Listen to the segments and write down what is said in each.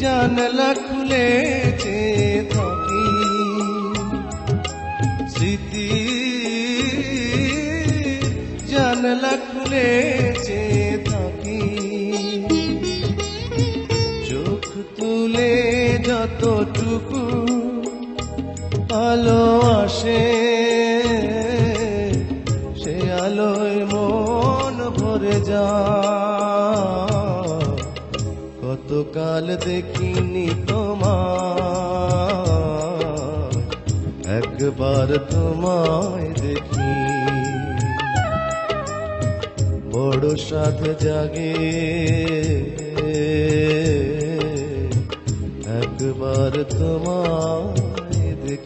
জানলা খুলেছে থাকি স্মৃতি জানলা খুলেছে থাকি। চোখ তুলে যতটুকু আলো আসে, সে আলোয় মন ভরে যা কতকাল দেখিনি তোমার একবার তোমায় দেখি বড় সাধ জাগে একবার তোমায় দেখি আমার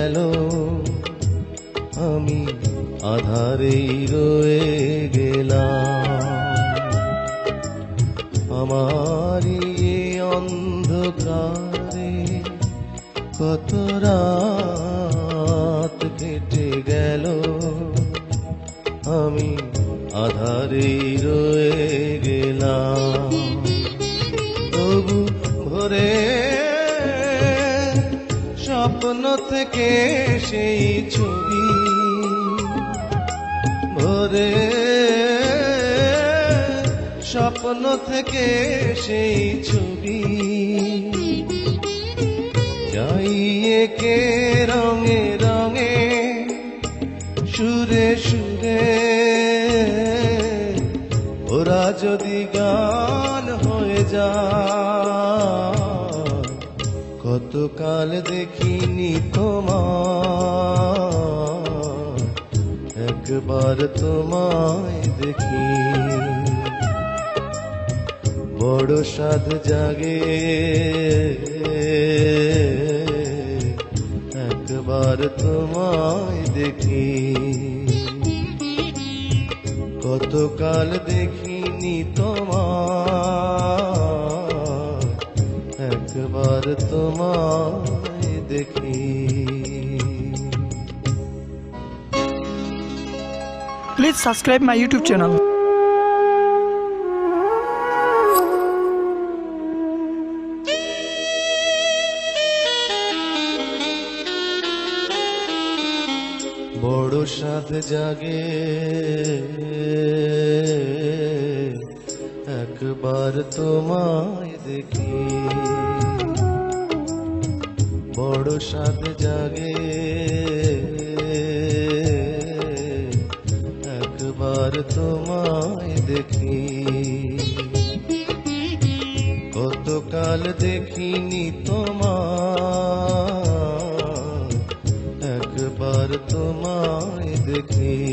গেল। আমি আধারেই রয়ে গেলাম। আমার অন্ধকারে কত রাত কেটে গেল। আমি আধারে রয়ে গেলাম। তবু ভোরে স্বপ্ন থেকে সেই ছবি? ভোরে স্বপ্ন থেকে সেই ছবি। যাইয়ে কে রঙে রঙে, সুরে সুরে, ওরা যদি গান হয়ে যায় কতকাল দেখিনি তোমার, একবার তোমায় দেখি। বড় সাধ জাগে, একবার তোমায় দেখি। কতকাল দেখিনি তোমার তোমায় দেখি Please subscribe my YouTube channel. বড় সাধ জাগে একবার তোমায় দেখি বড় সাধ জাগে। একবার তোমায় দেখি। কতকাল দেখিনি তোমার একবার তোমায় দেখি।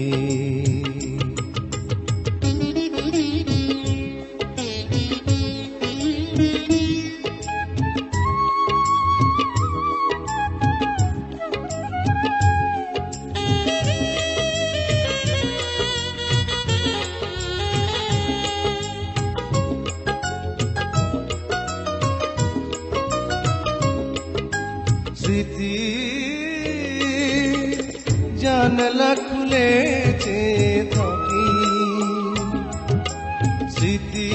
জানলা খুলে চেয়ে থাকি স্মৃতি